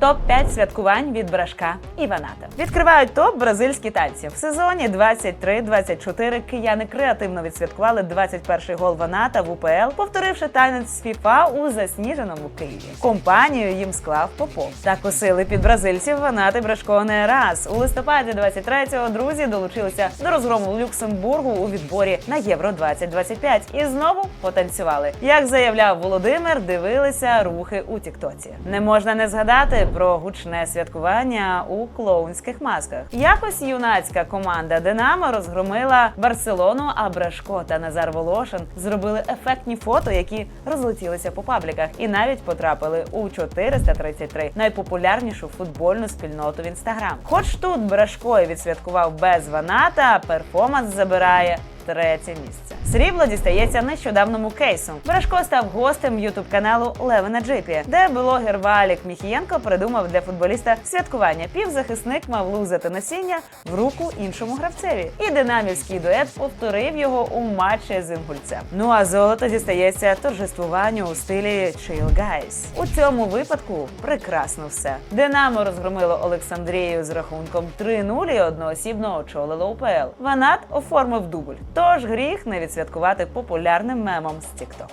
Топ 5 святкувань від Брашка і Ваната відкривають топ бразильські танці. В сезоні 23-24 кияни креативно відсвяткували 21-й гол Ваната в УПЛ, повторивши танець з ФІФА у засніженому Києві. Компанію їм склав Попов. Так усили під бразильців Ванат і Брашко не раз. У листопаді 23-го друзі долучилися до розгрому Люксембургу у відборі на Євро 2025 і знову потанцювали. Як заявляв Володимир, дивилися рухи у Тіктоці. Не можна не згадати про гучне святкування у клоунських масках. Якось юнацька команда Динамо розгромила Барселону, а Брашко та Назар Волошин зробили ефектні фото, які розлетілися по пабліках, і навіть потрапили у 433 найпопулярнішу футбольну спільноту в інстаграм. Хоч тут Брашко відсвяткував без ваната, перформанс забирає. Третє місце. Срібло дістається нещодавному кейсу. Брашко став гостем ютуб каналу Леви на джипі, де блогер Валік Міхієнко придумав для футболіста святкування. Півзахисник мав лузати насіння в руку іншому гравцеві. І динамівський дует повторив його у матчі з інгульцем. Ну а золото дістається торжествуванню у стилі Chill Guys. У цьому випадку прекрасно все. Динамо розгромило Олександрію з рахунком 3-0 і одноосібно очолило УПЛ. Ванат оформив дубль. Тож гріх не відсвяткувати популярним мемом з TikTok.